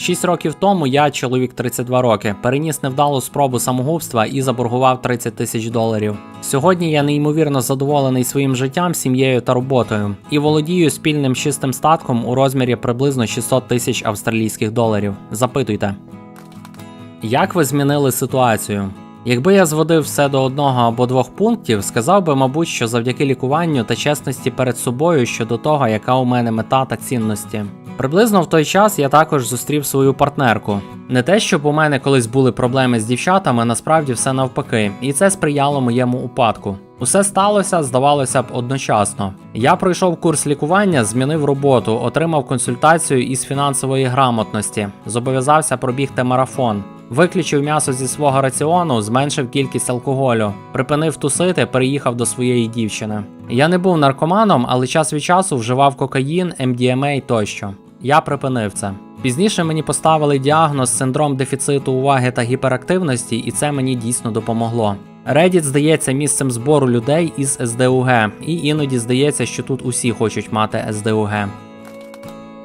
Шість років тому я, чоловік 32 роки, переніс невдалу спробу самогубства і заборгував 30 тисяч доларів. Сьогодні я неймовірно задоволений своїм життям, сім'єю та роботою і володію спільним чистим статком у розмірі приблизно 600 тисяч австралійських доларів. Запитуйте. Як ви змінили ситуацію? Якби я зводив все до одного або двох пунктів, сказав би, мабуть, що завдяки лікуванню та чесності перед собою щодо того, яка у мене мета та цінності. Приблизно в той час я також зустрів свою партнерку. Не те, щоб у мене колись були проблеми з дівчатами, насправді все навпаки, і це сприяло моєму упадку. Усе сталося, здавалося б, одночасно. Я пройшов курс лікування, змінив роботу, отримав консультацію із фінансової грамотності, зобов'язався пробігти марафон. Виключив м'ясо зі свого раціону, зменшив кількість алкоголю, припинив тусити, переїхав до своєї дівчини. Я не був наркоманом, але час від часу вживав кокаїн, MDMA тощо. Я припинив це. Пізніше мені поставили діагноз синдром дефіциту уваги та гіперактивності, і це мені дійсно допомогло. Reddit здається місцем збору людей із СДУГ, і іноді здається, що тут усі хочуть мати СДУГ.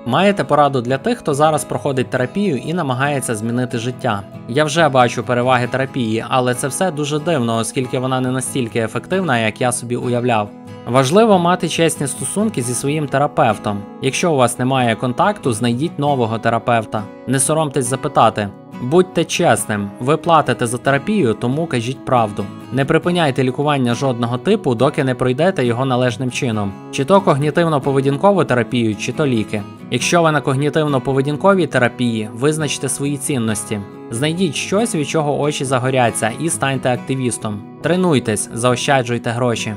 Маєте пораду для тих, хто зараз проходить терапію і намагається змінити життя. Я вже бачу переваги терапії, але це все дуже дивно, оскільки вона не настільки ефективна, як я собі уявляв. Важливо мати чесні стосунки зі своїм терапевтом. Якщо у вас немає контакту, знайдіть нового терапевта. Не соромтесь запитати. Будьте чесним, ви платите за терапію, тому кажіть правду. Не припиняйте лікування жодного типу, доки не пройдете його належним чином, чи то когнітивно-поведінкову терапію, чи то ліки. Якщо ви на когнітивно-поведінковій терапії, визначте свої цінності. Знайдіть щось, від чого очі загоряться, і станьте активістом. Тренуйтесь, заощаджуйте гроші.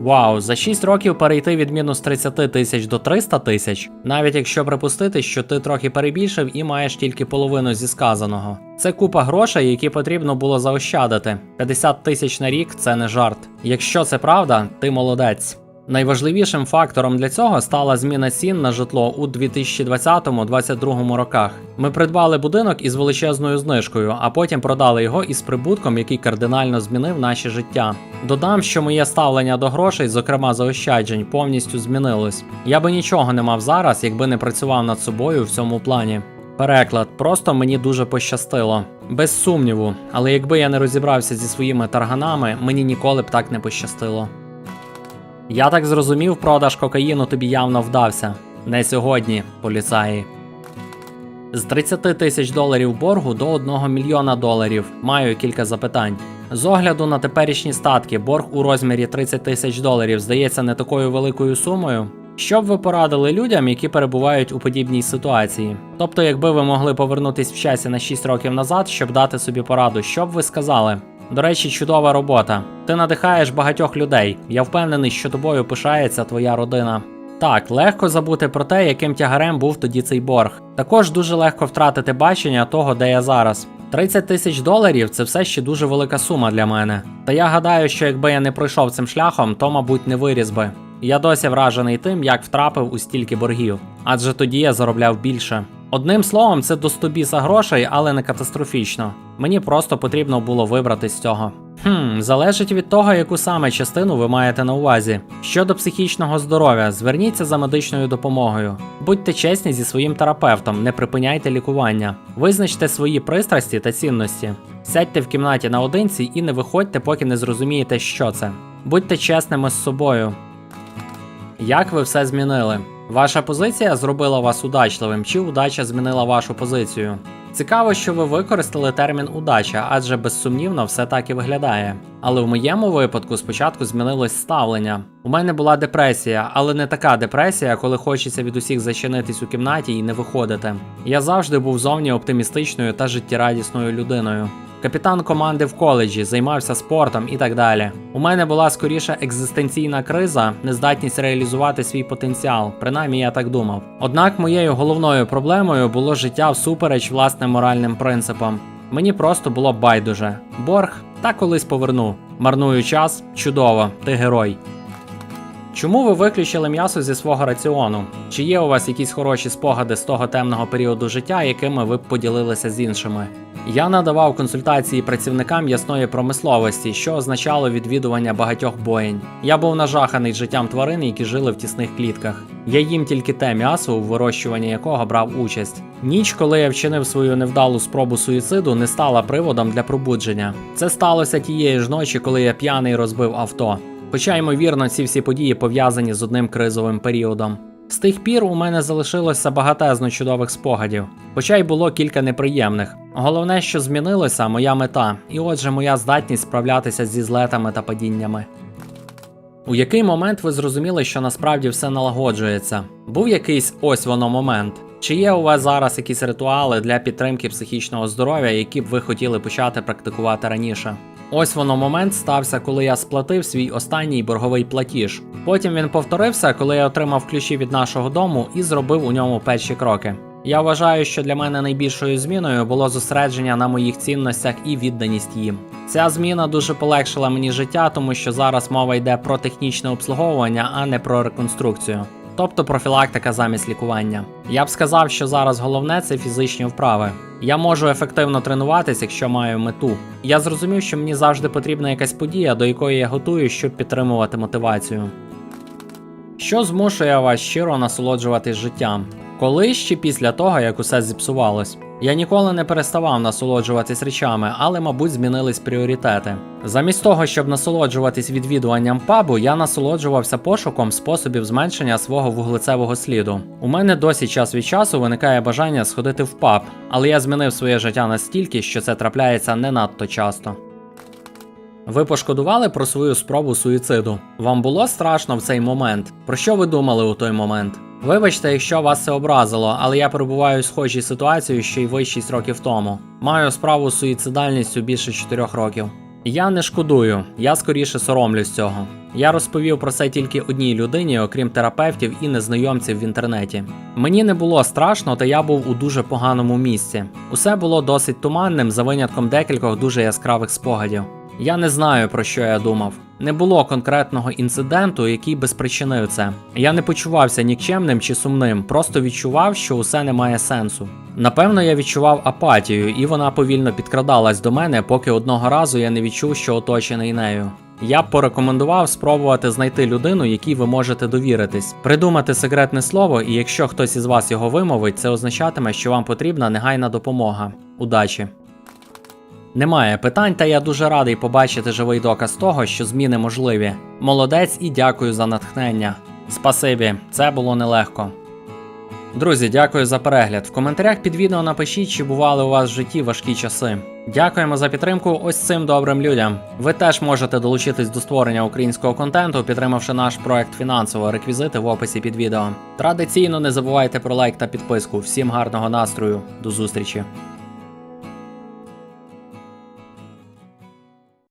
Вау, за 6 років перейти від мінус 30 тисяч до 300 тисяч, навіть якщо припустити, що ти трохи перебільшив і маєш тільки половину зі сказаного. Це купа грошей, які потрібно було заощадити. 50 тисяч на рік це не жарт. Якщо це правда, ти молодець. Найважливішим фактором для цього стала зміна цін на житло у 2020-2022 роках. Ми придбали будинок із величезною знижкою, а потім продали його із прибутком, який кардинально змінив наше життя. Додам, що моє ставлення до грошей, зокрема заощаджень, повністю змінилось. Я би нічого не мав зараз, якби не працював над собою в цьому плані. Переклад, просто мені дуже пощастило. Без сумніву, але якби я не розібрався зі своїми тарганами, мені ніколи б так не пощастило. Я так зрозумів, продаж кокаїну тобі явно вдався. Не сьогодні, поліцаї. З 30 тисяч доларів боргу до 1 мільйона доларів. Маю кілька запитань. З огляду на теперішні статки, борг у розмірі 30 тисяч доларів здається не такою великою сумою. Що б ви порадили людям, які перебувають у подібній ситуації? Тобто, якби ви могли повернутись в часі на 6 років назад, щоб дати собі пораду, що б ви сказали? До речі, чудова робота. Ти надихаєш багатьох людей. Я впевнений, що тобою пишається твоя родина. Так, легко забути про те, яким тягарем був тоді цей борг. Також дуже легко втратити бачення того, де я зараз. 30 тисяч доларів це все ще дуже велика сума для мене. Та я гадаю, що якби я не пройшов цим шляхом, то, мабуть, не виріс би. Я досі вражений тим, як втрапив у стільки боргів, адже тоді я заробляв більше. Одним словом, це до стобіса грошей, але не катастрофічно. Мені просто потрібно було вибрати з цього. Хм, залежить від того, яку саме частину ви маєте на увазі. Щодо психічного здоров'я, зверніться за медичною допомогою. Будьте чесні зі своїм терапевтом, не припиняйте лікування. Визначте свої пристрасті та цінності. Сядьте в кімнаті наодинці і не виходьте, поки не зрозумієте, що це. Будьте чесними з собою. Як ви все змінили? Ваша позиція зробила вас удачливим, чи удача змінила вашу позицію? Цікаво, що ви використали термін удача, адже безсумнівно все так і виглядає. Але в моєму випадку спочатку змінилось ставлення. У мене була депресія, але не така депресія, коли хочеться від усіх зачинитись у кімнаті і не виходити. Я завжди був зовні оптимістичною та життєрадісною людиною. Капітан команди в коледжі, займався спортом і так далі. У мене була скоріше екзистенційна криза, нездатність реалізувати свій потенціал, принаймні я так думав. Однак моєю головною проблемою було життя всупереч власним моральним принципам. Мені просто було байдуже. Борг та колись поверну. Марную час, чудово, ти герой. Чому ви виключили м'ясо зі свого раціону? Чи є у вас якісь хороші спогади з того темного періоду життя, якими ви б поділилися з іншими? Я надавав консультації працівникам ясної промисловості, що означало відвідування багатьох боєнь. Я був нажаханий життям тварин, які жили в тісних клітках. Я їм тільки те м'ясо, у вирощуванні якого брав участь. Ніч, коли я вчинив свою невдалу спробу суїциду, не стала приводом для пробудження. Це сталося тієї ж ночі, коли я п'яний розбив авто. Хоча, ймовірно, ці всі події пов'язані з одним кризовим періодом. З тих пір у мене залишилося багатезно чудових спогадів, хоча й було кілька неприємних. Головне, що змінилося, моя мета, і отже, моя здатність справлятися зі злетами та падіннями. У який момент ви зрозуміли, що насправді все налагоджується? Був якийсь ось воно момент? Чи є у вас зараз якісь ритуали для підтримки психічного здоров'я, які б ви хотіли почати практикувати раніше? Ось воно момент стався, коли я сплатив свій останній борговий платіж. Потім він повторився, коли я отримав ключі від нашого дому і зробив у ньому перші кроки. Я вважаю, що для мене найбільшою зміною було зосередження на моїх цінностях і відданість їм. Ця зміна дуже полегшила мені життя, тому що зараз мова йде про технічне обслуговування, а не про реконструкцію. Тобто профілактика замість лікування. Я б сказав, що зараз головне це фізичні вправи. Я можу ефективно тренуватись, якщо маю мету. Я зрозумів, що мені завжди потрібна якась подія, до якої я готую, щоб підтримувати мотивацію. Що змушує вас щиро насолоджуватись життям? Колись чи після того, як усе зіпсувалось? Я ніколи не переставав насолоджуватись речами, але, мабуть, змінились пріоритети. Замість того, щоб насолоджуватись відвідуванням пабу, я насолоджувався пошуком способів зменшення свого вуглецевого сліду. У мене досі час від часу виникає бажання сходити в паб, але я змінив своє життя настільки, що це трапляється не надто часто. Ви пошкодували про свою спробу суїциду? Вам було страшно в цей момент? Про що ви думали у той момент? Вибачте, якщо вас це образило, але я перебуваю в схожій ситуації ще й ви 6 років тому. Маю справу з суїцидальністю більше 4 років. Я не шкодую, я скоріше соромлюсь цього. Я розповів про це тільки одній людині, окрім терапевтів і незнайомців в інтернеті. Мені не було страшно, та я був у дуже поганому місці. Усе було досить туманним, за винятком декількох дуже яскравих спогадів. Я не знаю про що я думав. Не було конкретного інциденту, який би спричинив це. Я не почувався нікчемним чи сумним, просто відчував, що усе не має сенсу. Напевно, я відчував апатію, і вона повільно підкрадалась до мене, поки одного разу я не відчув, що оточений нею. Я б порекомендував спробувати знайти людину, якій ви можете довіритись, придумати секретне слово, і якщо хтось із вас його вимовить, це означатиме, що вам потрібна негайна допомога. Удачі! Немає питань, та я дуже радий побачити живий доказ того, що зміни можливі. Молодець і дякую за натхнення. Спасибі, це було нелегко. Друзі, дякую за перегляд. В коментарях під відео напишіть, чи бували у вас в житті важкі часи. Дякуємо за підтримку ось цим добрим людям. Ви теж можете долучитись до створення українського контенту, підтримавши наш проект фінансово. Реквізити в описі під відео. Традиційно не забувайте про лайк та підписку. Всім гарного настрою, до зустрічі!